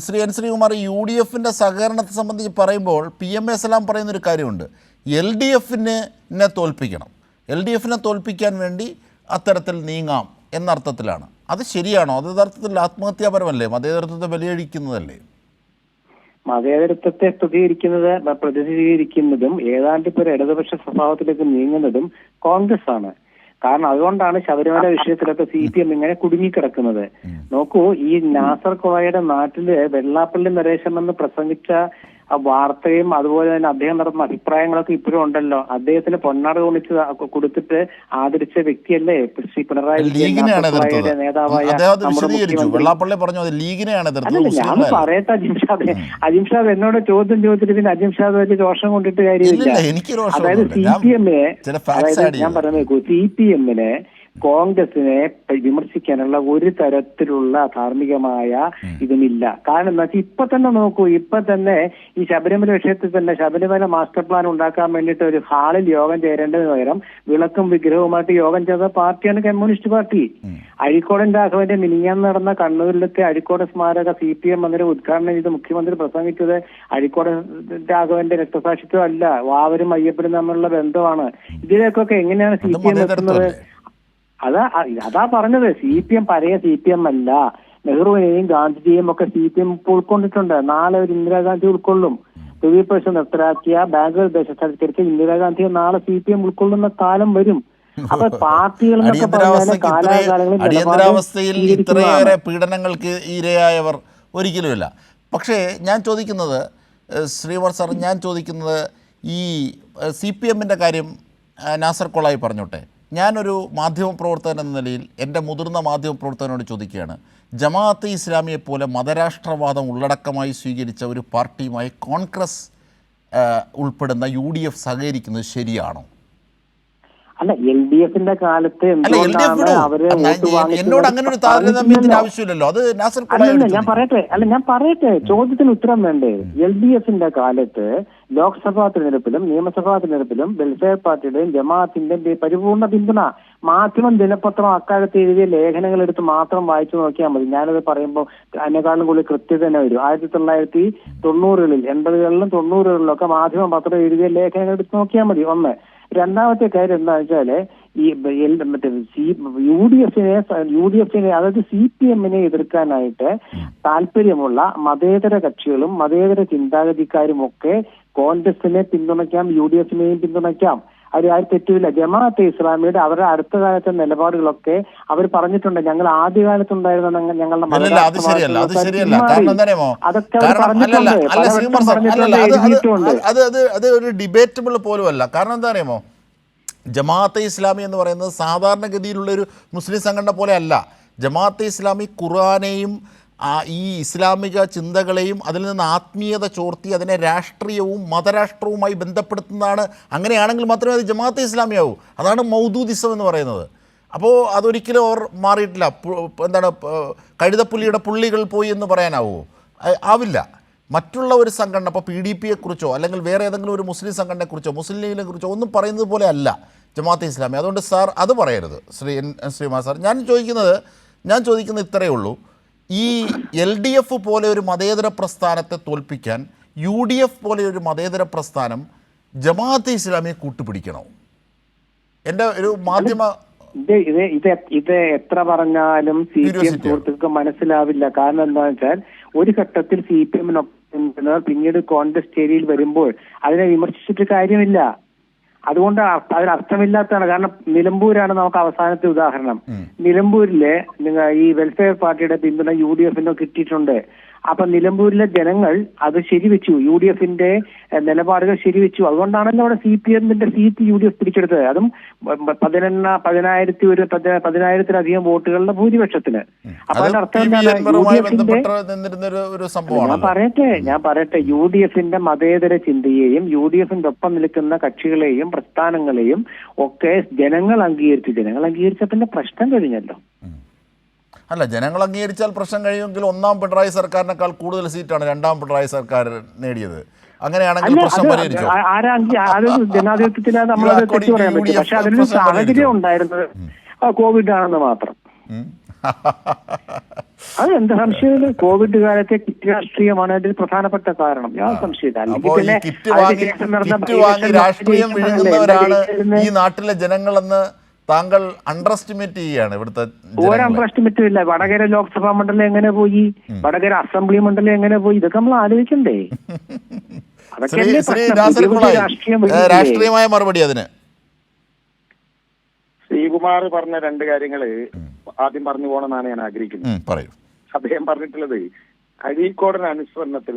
Shri N Sreekumar U D എഫിന്റെ സഹകരണത്തെ സംബന്ധിച്ച് പറയുമ്പോൾ പി എം എസ് എല്ലാം പറയുന്നൊരു കാര്യമുണ്ട്. എൽ ഡി എഫിനെ തോൽപ്പിക്കണം. എൽ ഡി എഫിനെ തോൽപ്പിക്കാൻ വേണ്ടി അത്തരത്തിൽ നീങ്ങാം എന്നർത്ഥത്തിലാണ്. അത് ശരിയാണോ? അത് യഥാർത്ഥത്തിൽ ആത്മഹത്യാപരമല്ലേ? മതേതരത്വത്തെ ബലിയഴിക്കുന്നതല്ലേ? മതേതരത്വത്തെ സ്തുതീകരിക്കുന്നത് പ്രതിനിധീകരിക്കുന്നതും ഏതാണ്ട് ഇപ്പോൾ ഇടതുപക്ഷ സ്വഭാവത്തിലേക്ക് നീങ്ങുന്നതും കോൺഗ്രസ് ആണ് കാരണം അതുകൊണ്ടാണ് ശബരിമല വിഷയത്തിലൊക്കെ സി പി എം ഇങ്ങനെ കുടുങ്ങിക്കിടക്കുന്നത്. നോക്കൂ ഈ നാസർ കോയയുടെ നാട്ടിൽ വെള്ളാപ്പള്ളി നരേശൻ എന്ന് പ്രസംഗിച്ച ആ വാർത്തയും അതുപോലെ തന്നെ അദ്ദേഹം നടത്തുന്ന അഭിപ്രായങ്ങളൊക്കെ ഇപ്പോഴും ഉണ്ടല്ലോ. അദ്ദേഹത്തിന് പൊന്നാട് കൊണിച്ച് കൊടുത്തിട്ട് ആദരിച്ച വ്യക്തിയല്ലേ ശ്രീ പിണറായി ലീഗിനെയാണ് നേതാവായ വെള്ളാപ്പള്ളി പറഞ്ഞു അത് ലീഗിനെയാണ് ഞാൻ. പറയട്ടെ അജിംഷാദ് അജിംഷാദ് എന്നോട് ചോദ്യം ചോദിച്ചിട്ട് പിന്നെ അജിംഷാദ് വലിയ ദോഷം കൊണ്ടിട്ട് കാര്യമില്ല. അതായത് സി പി എമ്മിനെ അതായത് ഞാൻ പറഞ്ഞു പറയുന്നത് സി പി എമ്മിനെ കോൺഗ്രസിനെ വിമർശിക്കാനുള്ള ഒരു തരത്തിലുള്ള ധാർമ്മികമായ ഇതുമില്ല കാരണം എന്താ വെച്ചാൽ ഇപ്പൊ തന്നെ നോക്കൂ ഇപ്പൊ തന്നെ ഈ ശബരിമല വിഷയത്തിൽ തന്നെ ശബരിമല മാസ്റ്റർ പ്ലാൻ ഉണ്ടാക്കാൻ വേണ്ടിയിട്ട് ഒരു ഹാളിൽ യോഗം ചേരേണ്ടതിന് പകരം വിളക്കും വിഗ്രഹവുമായിട്ട് യോഗം ചെയ്ത പാർട്ടിയാണ് കമ്മ്യൂണിസ്റ്റ് പാർട്ടി. അഴിക്കോടൻ രാഘവന്റെ മിനിഞ്ഞാന്ന് നടന്ന കണ്ണൂരിലത്തെ അഴിക്കോട് സ്മാരക സി പി എം മന്ദിരം ഉദ്ഘാടനം ചെയ്ത് മുഖ്യമന്ത്രി പ്രസംഗിച്ചത് അഴിക്കോടൻ രാഘവന്റെ രക്തസാക്ഷിത്വം അല്ല വാവരും അയ്യപ്പനും തമ്മിലുള്ള ബന്ധമാണ്. ഇതിലേക്കൊക്കെ എങ്ങനെയാണ് സി പി എം എത്തുന്നത്? അതാ അതാ പറഞ്ഞത്. സി പി എം പഴയ സി പി എം അല്ല. നെഹ്റുവിനെയും ഗാന്ധിജിയെയും ഒക്കെ സി പി എം ഉൾക്കൊണ്ടിട്ടുണ്ട്. നാളെ ഒരു ഇന്ദിരാഗാന്ധി ഉൾക്കൊള്ളും. തൊഴിൽ നിർത്തലാക്കിയ ബാങ്കുകൾ ദേശസാൽക്കരിച്ച ഇന്ദിരാഗാന്ധിയെ നാളെ സി പി എം ഉൾക്കൊള്ളുന്ന കാലം വരും. അപ്പൊ പാർട്ടികൾ അടിയന്തരാവസ്ഥയിൽ ഇത്രയേറെ പീഡനങ്ങൾക്ക് ഇരയായവർ ഒരിക്കലുമില്ല. പക്ഷേ ഞാൻ ചോദിക്കുന്നത് ശ്രീവർ സാർ ഞാൻ ചോദിക്കുന്നത് ഈ സി പി എമ്മിന്റെ കാര്യം നാസർ കൊളായി പറഞ്ഞോട്ടെ. ഞാനൊരു മാധ്യമപ്രവർത്തകൻ എന്ന നിലയിൽ എന്റെ മുതിർന്ന മാധ്യമപ്രവർത്തകനോട് ചോദിക്കുകയാണ് ജമാഅത്ത് ഇസ്ലാമിയെ പോലെ മതരാഷ്ട്രവാദം ഉള്ളടക്കമായി സ്വീകരിച്ച ഒരു പാർട്ടിയുമായി കോൺഗ്രസ് ഉൾപ്പെടുന്ന യു ഡി എഫ് സഹകരിക്കുന്നത് ശരിയാണോ? അല്ല എൽ ഡി എഫിന്റെ കാലത്ത് അവർ എന്നോട് അങ്ങനെ ഒരു താരതമ്യത്തിന് ആവശ്യമില്ലല്ലോ. അത് നാസർ ഞാൻ പറയട്ടെ. അല്ല ഞാൻ പറയട്ടെ. ചോദ്യത്തിന് ഉത്തരം വേണ്ടേ? എൽ ഡി എഫിന്റെ കാലത്ത് ലോക്സഭാ തിരഞ്ഞെടുപ്പിലും നിയമസഭാ തിരഞ്ഞെടുപ്പിലും വെൽഫെയർ പാർട്ടിയുടെയും ജമാഅത്തിന്റെയും പരിപൂർണ പിന്തുണ മാധ്യമം ദിനപത്രം അക്കാലത്ത് എഴുതിയ ലേഖനങ്ങൾ എടുത്ത് മാത്രം വായിച്ചു നോക്കിയാൽ മതി. ഞാനത് പറയുമ്പോൾ അതിനേക്കാളും കൂടുതൽ കൃത്യത തന്നെ വരും. ആയിരത്തി തൊള്ളായിരത്തി തൊണ്ണൂറുകളിൽ എൺപതുകളിലും തൊണ്ണൂറുകളിലും ഒക്കെ മാധ്യമ പത്രം എഴുതിയ ലേഖനങ്ങൾ എടുത്ത് നോക്കിയാൽ മതി. ഒന്ന് രണ്ടാമത്തെ കാര്യം എന്താ വെച്ചാൽ ഈ മറ്റേ സി യു ഡി എഫിനെ യു ഡി എഫിനെ അതായത് സി പി എമ്മിനെ എതിർക്കാനായിട്ട് താല്പര്യമുള്ള മതേതര കക്ഷികളും മതേതര ചിന്താഗതിക്കാരും ഒക്കെ കോൺഗ്രസിനെ പിന്തുണയ്ക്കാം യു ഡി എഫിനെയും പിന്തുണയ്ക്കാം. അവർ ആരും തെറ്റില്ല ജമാഅത്തെ ഇസ്ലാമിയുടെ അവരുടെ അടുത്ത കാലത്തെ നിലപാടുകളൊക്കെ അവർ പറഞ്ഞിട്ടുണ്ട്. ഞങ്ങൾ ആദ്യകാലത്തുണ്ടായിരുന്ന ഞങ്ങ- ഞങ്ങളുടെ അത് ശരിയല്ല അത് ശരിയല്ല. കാരണം അത് അത് ഒരു ഡിബേറ്റബിൾ കാരണം എന്താ അറിയാമോ ജമാഅത്തെ ഇസ്ലാമി എന്ന് പറയുന്നത് സാധാരണഗതിയിലുള്ള ഒരു മുസ്ലിം സംഘടന പോലെ അല്ല. ജമാഅത്തെ ഇസ്ലാമി ഖുർആാനെയും ആ, ഈ ഇസ്ലാമിക ചിന്തകളെയും അതിൽ നിന്ന് ആത്മീയത ചോർത്തി അതിനെ രാഷ്ട്രീയവും മതരാഷ്ട്രവുമായി ബന്ധപ്പെടുത്തുന്നതാണ്. അങ്ങനെയാണെങ്കിൽ മാത്രമേ അത് ജമാഅത്തെ ഇസ്ലാമിയാവൂ. അതാണ് മൗദൂദിസം എന്ന് പറയുന്നത്. അപ്പോൾ അതൊരിക്കലും അവർ മാറിയിട്ടില്ല. എന്താണ് കഴുതപ്പുലിയുടെ പുള്ളികൾ പോയി എന്ന് പറയാനാവുമോ ആവില്ല. മറ്റുള്ള ഒരു സംഘടന ഇപ്പോൾ പി ഡി പിയെ കുറിച്ചോ അല്ലെങ്കിൽ വേറെ ഏതെങ്കിലും ഒരു മുസ്ലിം സംഘടനയെക്കുറിച്ചോ മുസ്ലിം ലീഗിനെ കുറിച്ചോ ഒന്നും പറയുന്നത് പോലെ അല്ല ജമാഅത്തെ ഇസ്ലാമി. അതുകൊണ്ട് സാർ അത് പറയരുത്. ശ്രീ എൻ ശ്രീമാ സാർ ഞാൻ ചോദിക്കുന്നത് ഞാൻ ചോദിക്കുന്നത് ഇത്രയേ ഉള്ളൂ. ഈ എൽ ഡി എഫ് പോലെ ഒരു മതേതര പ്രസ്ഥാനത്തെ തോൽപ്പിക്കാൻ യു ഡി എഫ് പോലെ ഒരു മതേതര പ്രസ്ഥാനം ജമാഅത്തെ ഇസ്ലാമിയെ കൂട്ടുപിടിക്കണോ? എന്റെ ഒരു മാധ്യമ ഇത് ഇത് ഇത് ഇത് എത്ര പറഞ്ഞാലും സി പി എം സുഹൃത്തുക്കൾക്ക് മനസ്സിലാവില്ല. കാരണം എന്താണെന്ന് വെച്ചാൽ ഒരു ഘട്ടത്തിൽ സി പി എമ്മിനൊപ്പം പിന്നീട് കോൺഗ്രസ് ചേരിയിൽ വരുമ്പോൾ അതിനെ വിമർശിച്ചിട്ട് കാര്യമില്ല. അതുകൊണ്ട് അ- അതിന് അർത്ഥമില്ലാത്തതാണ്. കാരണം നിലമ്പൂരാണ് നമുക്ക് അവസാനത്തെ ഉദാഹരണം. നിലമ്പൂരിലെ ഈ വെൽഫെയർ പാർട്ടിയുടെ പിന്തുണ യു ഡി എഫിന് കിട്ടിയിട്ടുണ്ട്. അപ്പൊ നിലമ്പൂരിലെ ജനങ്ങൾ അത് ശരിവെച്ചു. യു ഡി എഫിന്റെ നിലപാടുകൾ ശരിവെച്ചു. അതുകൊണ്ടാണല്ലോ അവിടെ സി പി എമ്മിന്റെ സീറ്റ് യു ഡി എഫ് പിടിച്ചെടുത്തത് അതും പതിനെണ്ണ പതിനായിരത്തി ഒരു പതിനായിരത്തിലധികം വോട്ടുകളുടെ ഭൂരിപക്ഷത്തിന് അപ്പൊ അതിനർത്ഥം എന്താണ്? ഞാൻ പറയട്ടെ ഞാൻ പറയട്ടെ. യു ഡി എഫിന്റെ മതേതര ചിന്തയെയും യു ഡി എഫിന്റെ ഒപ്പം നിൽക്കുന്ന കക്ഷികളെയും പ്രസ്ഥാനങ്ങളെയും ഒക്കെ ജനങ്ങൾ അംഗീകരിച്ചു. ജനങ്ങൾ അംഗീകരിച്ച പിന്നെ പ്രശ്നം കഴിഞ്ഞല്ലോ. അല്ല ജനങ്ങൾ അംഗീകരിച്ചാൽ പ്രശ്നം കഴിയുമെങ്കിൽ ഒന്നാം പിണറായി സർക്കാരിനേക്കാൾ കൂടുതൽ സീറ്റാണ് രണ്ടാം പിണറായി സർക്കാർ നേടിയത്. അങ്ങനെയാണെങ്കിൽ പ്രശ്നം അത് പരിഹരിച്ചോ? അതൊരു ജനാധിപത്യത്തിലാണ് നമ്മളത് തെറ്റു പറയാൻ പറ്റും പക്ഷെ അതിനൊരു സാഹചര്യം ഉണ്ടായിരുന്നത് കോവിഡ് ആണെന്ന് മാത്രം. അത് എന്ത് സംശയമില്ല കോവിഡ് കാലത്തെ കിറ്റ് രാഷ്ട്രീയമാണ് അതിൽ പ്രധാനപ്പെട്ട കാരണം. യാതൊരു സംശയമില്ല അല്ലെങ്കിൽ പിന്നെ രാഷ്ട്രീയം? വിഴുങ്ങുന്നവരാണ് ഈ നാട്ടിലെ ജനങ്ങളെന്ന് താങ്കൾ അണ്ടർ എസ്റ്റിമേറ്റ് ചെയ്യാണ് ഇവിടുത്തെ ഒരു അണ്ടർ അണ്ടർഎസ്റ്റിമേറ്റും ഇല്ല. വടകര ലോക്സഭാ മണ്ഡലം എങ്ങനെ പോയി? വടകര അസംബ്ലി മണ്ഡലം എങ്ങനെ പോയി? ഇതൊക്കെ നമ്മൾ ആലോചിക്കണ്ടേ? രാഷ്ട്രീയമായ മറുപടി അതിന്. ശ്രീകുമാർ പറഞ്ഞ രണ്ട് കാര്യങ്ങൾ ആദ്യം പറഞ്ഞു പോകണമെന്നാണ് ഞാൻ ആഗ്രഹിക്കുന്നത്. അദ്ദേഹം പറഞ്ഞിട്ടുള്ളത് അഴീക്കോടൻ അനുസ്മരണത്തിൽ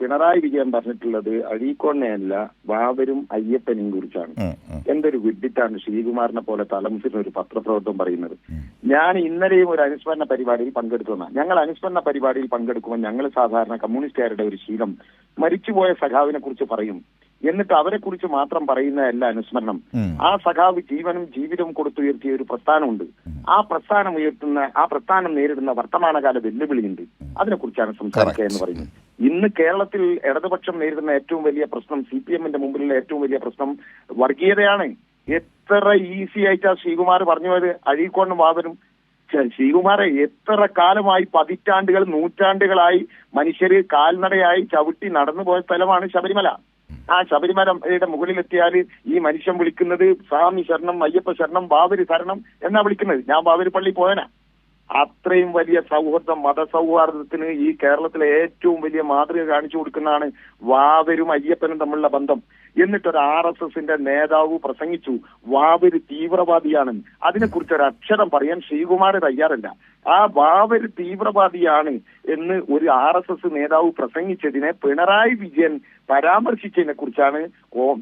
പിണറായി വിജയൻ പറഞ്ഞിട്ടുള്ളത് അഴീക്കോണ്ണയല്ല വാവരും അയ്യപ്പനെയും കുറിച്ചാണ്. എന്തൊരു വിഡിറ്റാണ് ശ്രീകുമാറിനെ പോലെ തലമുസിന് ഒരു പത്രപ്രവർത്തനം പറയുന്നത്. ഞാൻ ഇന്നലെയും ഒരു അനുസ്മരണ പരിപാടിയിൽ പങ്കെടുത്തുന്ന. ഞങ്ങൾ അനുസ്മരണ പരിപാടിയിൽ പങ്കെടുക്കുമ്പോൾ ഞങ്ങൾ സാധാരണ കമ്മ്യൂണിസ്റ്റുകാരുടെ ഒരു ശീലം മരിച്ചുപോയ സഖാവിനെ കുറിച്ച് പറയും. എന്നിട്ട് അവരെ കുറിച്ച് മാത്രം പറയുന്നതല്ല അനുസ്മരണം. ആ സഖാവ് ജീവനും ജീവിതവും കൊടുത്തുയർത്തിയ ഒരു പ്രസ്ഥാനമുണ്ട്. ആ പ്രസ്ഥാനം ഉയർത്തുന്ന ആ പ്രസ്ഥാനം നേരിടുന്ന വർത്തമാനകാല വെല്ലുവിളിയുണ്ട്. അതിനെക്കുറിച്ചാണ് സംസാരിക്കുക എന്ന് പറയുന്നത്. ഇന്ന് കേരളത്തിൽ ഇടതുപക്ഷം നേരിടുന്ന ഏറ്റവും വലിയ പ്രശ്നം സി പി എമ്മിന്റെ മുമ്പിലുള്ള ഏറ്റവും വലിയ പ്രശ്നം വർഗീയതയാണ്. എത്ര ഈസി ആയിട്ടാ ശ്രീകുമാർ പറഞ്ഞു പോയത്? അഴീക്കോണ്ടും വാവരും ശ്രീകുമാരെ എത്ര കാലമായി പതിറ്റാണ്ടുകൾ നൂറ്റാണ്ടുകളായി മനുഷ്യര് കാൽനടയായി ചവിട്ടി നടന്നു പോയ സ്ഥലമാണ് ശബരിമല. ആ ശബരിമലയുടെ മുകളിലെത്തിയാൽ ഈ മനുഷ്യൻ വിളിക്കുന്നത് സ്വാമി ശരണം അയ്യപ്പ ശരണം ബാബരി ശരണം എന്നാ വിളിക്കുന്നത്. ഞാൻ ബാബരി പള്ളി പോയനാ. അത്രയും വലിയ സൗഹൃദം മതസൗഹാർദ്ദത്തിന് ഈ കേരളത്തിലെ ഏറ്റവും വലിയ മാതൃക കാണിച്ചു കൊടുക്കുന്നതാണ് വാവരും അയ്യപ്പനും തമ്മിലുള്ള ബന്ധം. എന്നിട്ട് ഒരു ആർ എസ് എസിന്റെ നേതാവ് പ്രസംഗിച്ചു വാവര് തീവ്രവാദിയാണ്. അതിനെക്കുറിച്ച് ഒരു അക്ഷരം പറയാൻ ശ്രീകുമാർ തയ്യാറല്ല. ആ വാവര് തീവ്രവാദിയാണ് എന്ന് ഒരു ആർ എസ് എസ് നേതാവ് പ്രസംഗിച്ചതിനെ പിണറായി വിജയൻ പരാമർശിച്ചതിനെ കുറിച്ചാണ്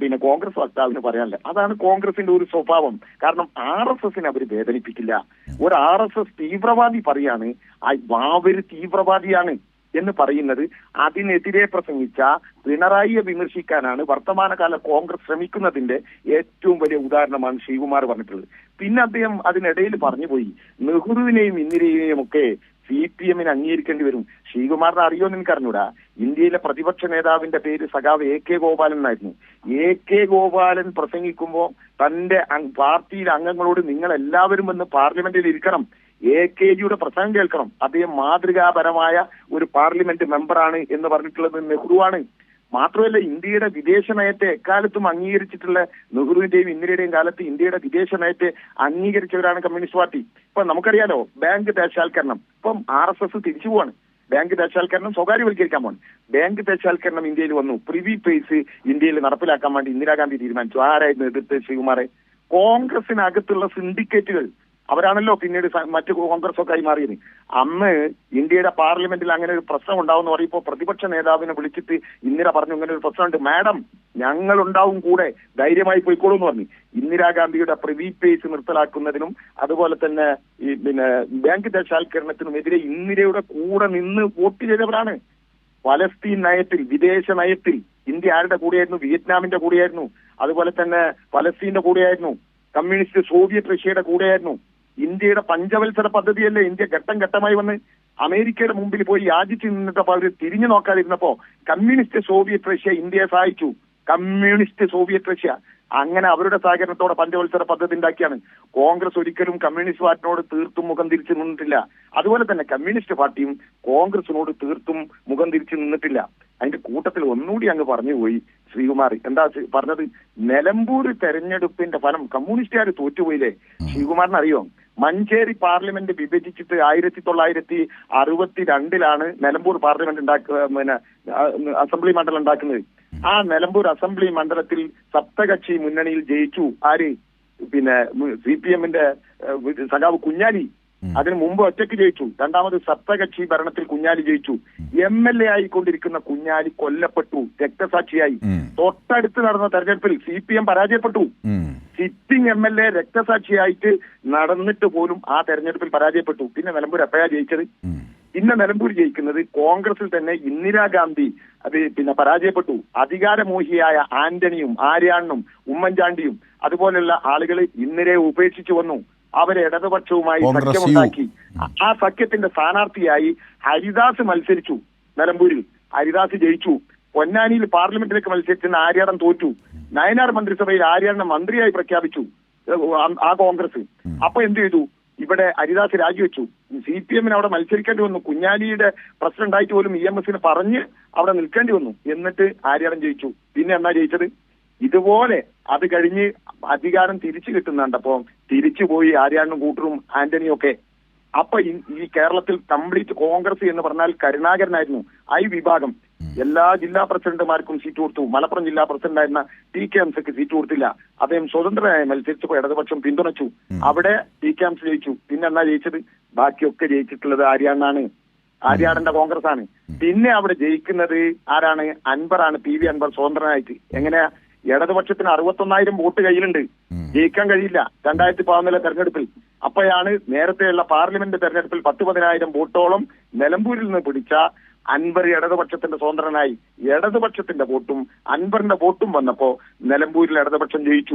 പിന്നെ കോൺഗ്രസ് വക്താവിന് പറയാനുള്ളത്. അതാണ് കോൺഗ്രസിന്റെ ഒരു സ്വഭാവം. കാരണം ആർ എസ് എസിനെ അവർ വേദനിപ്പിക്കില്ല. ഒരു ആർ എസ് എസ് തീവ്രവാദി പറയാണ് വാവര് തീവ്രവാദിയാണ് എന്ന് പറയുന്നത്. അതിനെതിരെ പ്രസംഗിച്ച പിണറായിയെ വിമർശിക്കാനാണ് വർത്തമാനകാല കോൺഗ്രസ് ശ്രമിക്കുന്നതിന്റെ ഏറ്റവും വലിയ ഉദാഹരണമാണ് ശ്രീകുമാർ പറഞ്ഞിട്ടുള്ളത്. പിന്നെ അദ്ദേഹം അതിനിടയിൽ പറഞ്ഞുപോയി നെഹ്റുവിനെയും ഇന്ദിരയെയും ഒക്കെ സി പി എമ്മിന് അംഗീകരിക്കേണ്ടി വരും. ശ്രീകുമാറിനെ അറിയോന്ന് എനിക്കറിഞ്ഞൂടാ. ഇന്ത്യയിലെ പ്രതിപക്ഷ നേതാവിന്റെ പേര് സഖാവ് എ കെ ഗോപാലൻ എന്നായിരുന്നു. എ കെ ഗോപാലൻ പ്രസംഗിക്കുമ്പോൾ തന്റെ പാർട്ടിയിലെ അംഗങ്ങളോട് നിങ്ങൾ എല്ലാവരും വന്ന് പാർലമെന്റിൽ ഇരിക്കണം. എ കെ ജിയുടെ പ്രസംഗം കേൾക്കണം. അദ്ദേഹം മാതൃകാപരമായ ഒരു പാർലമെന്റ് മെമ്പറാണ് എന്ന് പറഞ്ഞിട്ടുള്ളത് നെഹ്റുവാണ്. മാത്രമല്ല ഇന്ത്യയുടെ വിദേശ നയത്തെ എക്കാലത്തും അംഗീകരിച്ചിട്ടുള്ള നെഹ്റുവിന്റെയും ഇന്ദിരയുടെയും കാലത്ത് ഇന്ത്യയുടെ വിദേശ നയത്തെ അംഗീകരിച്ചവരാണ് കമ്മ്യൂണിസ്റ്റ് പാർട്ടി. ഇപ്പൊ നമുക്കറിയാലോ ബാങ്ക് ദേശാൽക്കരണം. ഇപ്പം ആർ എസ് എസ് തിരിച്ചു പോവാണ്. ബാങ്ക് ദേശാൽക്കരണം സ്വകാര്യവൽക്കരിക്കാൻ പോകണം ബാങ്ക് ദേശാൽക്കരണം ഇന്ത്യയിൽ വന്നു. പ്രിവി പേസ് ഇന്ത്യയിൽ നടപ്പിലാക്കാൻ വേണ്ടി ഇന്ദിരാഗാന്ധി തീരുമാനിച്ചു. ആരായിരുന്നു എതിർത്ത് ശ്രീകുമാറെ? കോൺഗ്രസിനകത്തുള്ള സിൻഡിക്കേറ്റുകൾ അവരാണല്ലോ പിന്നീട് മറ്റു കോൺഗ്രസ് ഒക്കെ ആയി മാറിയത്. അന്ന് ഇന്ത്യയുടെ പാർലമെന്റിൽ അങ്ങനെ ഒരു പ്രശ്നം ഉണ്ടാവുമെന്ന് പറയുമ്പോൾ പ്രതിപക്ഷ നേതാവിനെ വിളിച്ചിട്ട് ഇന്ദിര പറഞ്ഞു ഇങ്ങനെ ഒരു പ്രശ്നമുണ്ട്. മാഡം ഞങ്ങൾ ഉണ്ടാവും കൂടെ. ധൈര്യമായി പോയിക്കോളൂ എന്ന് പറഞ്ഞു. ഇന്ദിരാഗാന്ധിയുടെ പ്രിവി പേസ് നിർത്തലാക്കുന്നതിനും അതുപോലെ തന്നെ ഈ പിന്നെ ബാങ്ക് ദേശാൽക്കരണത്തിനും എതിരെ ഇന്ദിരയുടെ കൂടെ നിന്ന് വോട്ട് ചെയ്തവരാണ്. പലസ്തീൻ നയത്തിൽ വിദേശ നയത്തിൽ ഇന്ത്യ ആരുടെ കൂടെയായിരുന്നു? വിയറ്റ്നാമിന്റെ കൂടെയായിരുന്നു. അതുപോലെ തന്നെ പലസ്തീന്റെ കൂടെയായിരുന്നു. കമ്മ്യൂണിസ്റ്റ് സോവിയറ്റ് റഷ്യയുടെ കൂടെയായിരുന്നു. ഇന്ത്യയുടെ പഞ്ചവത്സര പദ്ധതിയല്ലേ ഇന്ത്യ ഘട്ടം ഘട്ടമായി വന്ന് അമേരിക്കയുടെ മുമ്പിൽ പോയി യാചിച്ചു നിന്നിട്ടപ്പോ അവർ തിരിഞ്ഞു നോക്കാതിരുന്നപ്പോ കമ്മ്യൂണിസ്റ്റ് സോവിയറ്റ് റഷ്യ ഇന്ത്യയെ സഹായിച്ചു. Communist Soviet Russia. അങ്ങനെ അവരുടെ സഹകരണത്തോടെ പഞ്ചവത്സര പദ്ധതി ഉണ്ടാക്കിയാണ്. കോൺഗ്രസ് ഒരിക്കലും കമ്മ്യൂണിസ്റ്റ് പാർട്ടിനോട് തീർത്തും മുഖം തിരിച്ചു നിന്നിട്ടില്ല. അതുപോലെ തന്നെ കമ്മ്യൂണിസ്റ്റ് പാർട്ടിയും കോൺഗ്രസിനോട് തീർത്തും മുഖം തിരിച്ചു നിന്നിട്ടില്ല. അതിന്റെ കൂട്ടത്തിൽ ഒന്നുകൂടി അങ്ങ് പറഞ്ഞുപോയി ശ്രീകുമാർ എന്താ പറഞ്ഞത്? നിലമ്പൂർ തെരഞ്ഞെടുപ്പിന്റെ ഫലം കമ്മ്യൂണിസ്റ്റുകാർ തോറ്റുപോയില്ലേ? ശ്രീകുമാറിന് അറിയോ മഞ്ചേരി പാർലമെന്റ് വിഭജിച്ചിട്ട് ആയിരത്തി തൊള്ളായിരത്തി അറുപത്തി രണ്ടിലാണ് നിലമ്പൂർ പാർലമെന്റ് ഉണ്ടാക്കുക പിന്നെ അസംബ്ലി മണ്ഡലം ഉണ്ടാക്കുന്നത്. ആ നിലമ്പൂർ അസംബ്ലി മണ്ഡലത്തിൽ സപ്തകക്ഷി മുന്നണിയിൽ ജയിച്ചു. ആര്? പിന്നെ സി പി എമ്മിന്റെ സഖാവ് കുഞ്ഞാലി. അതിന് മുമ്പ് ഒറ്റയ്ക്ക് ജയിച്ചു. രണ്ടാമത് സപ്തകക്ഷി ഭരണത്തിൽ കുഞ്ഞാലി ജയിച്ചു. എം എൽ എ ആയിക്കൊണ്ടിരിക്കുന്ന കുഞ്ഞാലി കൊല്ലപ്പെട്ടു രക്തസാക്ഷിയായി. തൊട്ടടുത്ത് നടന്ന തെരഞ്ഞെടുപ്പിൽ സി പി എം പരാജയപ്പെട്ടു. സിറ്റിംഗ് എം എൽ എ രക്തസാക്ഷിയായിട്ട് നടന്നിട്ട് പോലും ആ തെരഞ്ഞെടുപ്പിൽ പരാജയപ്പെട്ടു. പിന്നെ നിലമ്പൂർ എപ്പോഴാ ജയിച്ചത്. പിന്നെ നിലമ്പൂർ ജയിക്കുന്നത് കോൺഗ്രസിൽ തന്നെ ഇന്ദിരാഗാന്ധി അത് പിന്നെ പരാജയപ്പെട്ടു. അധികാരമോഹിയായ ആന്റണിയും ആര്യാണ്ണും ഉമ്മൻചാണ്ടിയും അതുപോലെയുള്ള ആളുകൾ ഇന്ദിരയെ ഉപേക്ഷിച്ചു വന്നു. അവരെ ഇടതുപക്ഷവുമായി. സഖ്യമുണ്ടാക്കി. ആ- സഖ്യത്തിന്റെ സ്ഥാനാർത്ഥിയായി ഹരിദാസ് മത്സരിച്ചു നിലമ്പൂരിൽ. ഹരിദാസ് ജയിച്ചു. പൊന്നാനിയിൽ പാർലമെന്റിലേക്ക് മത്സരിച്ചിരുന്ന ആര്യാടൻ തോറ്റു. നയനാർ മന്ത്രിസഭയിൽ ആര്യാടനെ മന്ത്രിയായി പ്രഖ്യാപിച്ചു. ആ- ആ കോൺഗ്രസ്. അപ്പൊ എന്ത് ചെയ്തു? ഇവിടെ ഹരിദാസ് രാജിവെച്ചു. സി പി എമ്മിന് അവിടെ മത്സരിക്കേണ്ടി വന്നു. കുഞ്ഞാലിയുടെ പ്രസിഡന്റ് ആയിട്ട് പോലും ഇ എം എസിന് പറഞ്ഞ് അവിടെ നിൽക്കേണ്ടി വന്നു. എന്നിട്ട് ആര്യാടൻ ജയിച്ചു. പിന്നെ എന്നാ ജയിച്ചത്? ഇതുപോലെ അത് കഴിഞ്ഞ് അധികാരം തിരിച്ചു കിട്ടുന്നുണ്ടപ്പോ തിരിച്ചു പോയി ആര്യാടനും കൂട്ടറും ആന്റണിയും ഒക്കെ. അപ്പൊ ഈ- ഈ കേരളത്തിൽ കംപ്ലീറ്റ് കോൺഗ്രസ് എന്ന് പറഞ്ഞാൽ കരുണാകരനായിരുന്നു ഐ വിഭാഗം. എല്ലാ ജില്ലാ പ്രസിഡന്റുമാർക്കും സീറ്റ് കൊടുത്തു. മലപ്പുറം ജില്ലാ പ്രസിഡന്റായിരുന്ന ടി കെ എംസക്ക് സീറ്റ് കൊടുത്തില്ല. അദ്ദേഹം സ്വതന്ത്രനായ മത്സരിച്ചപ്പോൾ ഇടതുപക്ഷം പിന്തുണച്ചു. അവിടെ ടി കെ എംസ് ജയിച്ചു. പിന്നെ എന്നാ ജയിച്ചത്? ബാക്കിയൊക്കെ ജയിച്ചിട്ടുള്ളത് ആര്യാണാണ് ആര്യാടന്റെ കോൺഗ്രസ് ആണ് പിന്നെ അവിടെ ജയിക്കുന്നത് ആരാണ്? അൻവറാണ്. പി വി അൻവർ സ്വതന്ത്രനായിട്ട്. എങ്ങനെയാ ഇടതുപക്ഷത്തിന് അറുപത്തൊന്നായിരം വോട്ട് കയ്യിലുണ്ട്. ജയിക്കാൻ കഴിയില്ല. രണ്ടായിരത്തി പതിനാലിലെ തെരഞ്ഞെടുപ്പിൽ. അപ്പോഴാണ് നേരത്തെയുള്ള പാർലമെന്റ് തെരഞ്ഞെടുപ്പിൽ പത്ത് പതിനായിരം വോട്ടോളം നിലമ്പൂരിൽ നിന്ന് പിടിച്ച അൻവർ ഇടതുപക്ഷത്തിന്റെ സ്വതന്ത്രനായി ഇടതുപക്ഷത്തിന്റെ വോട്ടും അൻവറിന്റെ വോട്ടും വന്നപ്പോ നിലമ്പൂരിൽ ഇടതുപക്ഷം ജയിച്ചു.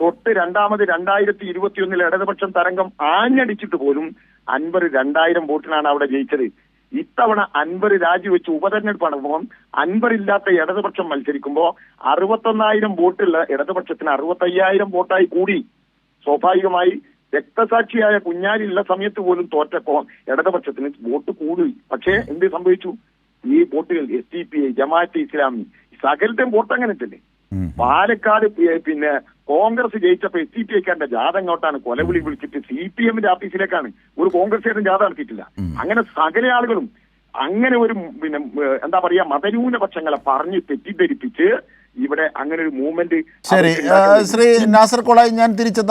തൊട്ട് രണ്ടാമത് രണ്ടായിരത്തി ഇരുപത്തിയൊന്നിൽ ഇടതുപക്ഷം തരംഗം ആഞ്ഞടിച്ചിട്ട് പോലും അൻവർ രണ്ടായിരം വോട്ടിനാണ് അവിടെ ജയിച്ചത്. ഇത്തവണ അൻവർ രാജിവെച്ച് ഉപതെരഞ്ഞെടുപ്പാണ്. അപ്പം അൻവർ ഇല്ലാത്ത ഇടതുപക്ഷം മത്സരിക്കുമ്പോ അറുപത്തൊന്നായിരം വോട്ടുള്ള ഇടതുപക്ഷത്തിന് അറുപത്തയ്യായിരം വോട്ടായി കൂടി. സ്വാഭാവികമായി രക്തസാക്ഷിയായ കുഞ്ഞാലിയുള്ള സമയത്ത് പോലും തോറ്റപ്പോ ഇടതുപക്ഷത്തിന് വോട്ട് കൂടി. പക്ഷേ എന്ത് സംഭവിച്ചു? ഈ വോട്ടുകൾ S D P I Jamaat Islami സകലത്തെയും വോട്ട് അങ്ങനെ തന്നെ പാലക്കാട് പിന്നെ കോൺഗ്രസ് ജയിച്ചപ്പോ എസ് സി പി ഐക്കാരന്റെ ജാഥ അങ്ങോട്ടാണ് കൊലവിളി വിളിച്ചിട്ട് സി പി എമ്മിന്റെ ഓഫീസിലേക്കാണ് ഒരു കോൺഗ്രസ്സുകാരൻ ജാഥ നടത്തിയിട്ടില്ല. അങ്ങനെ സകല ആളുകളും അങ്ങനെ ഒരു പിന്നെ എന്താ പറയാ മതന്യൂനപക്ഷങ്ങളെ പറഞ്ഞ് തെറ്റിദ്ധരിപ്പിച്ച് ഇവിടെ അങ്ങനെ ഒരു മൂവ്മെന്റ് ശരി ശ്രീ നാസർ കോളായി ഞാൻ തിരിച്ചെത്താം.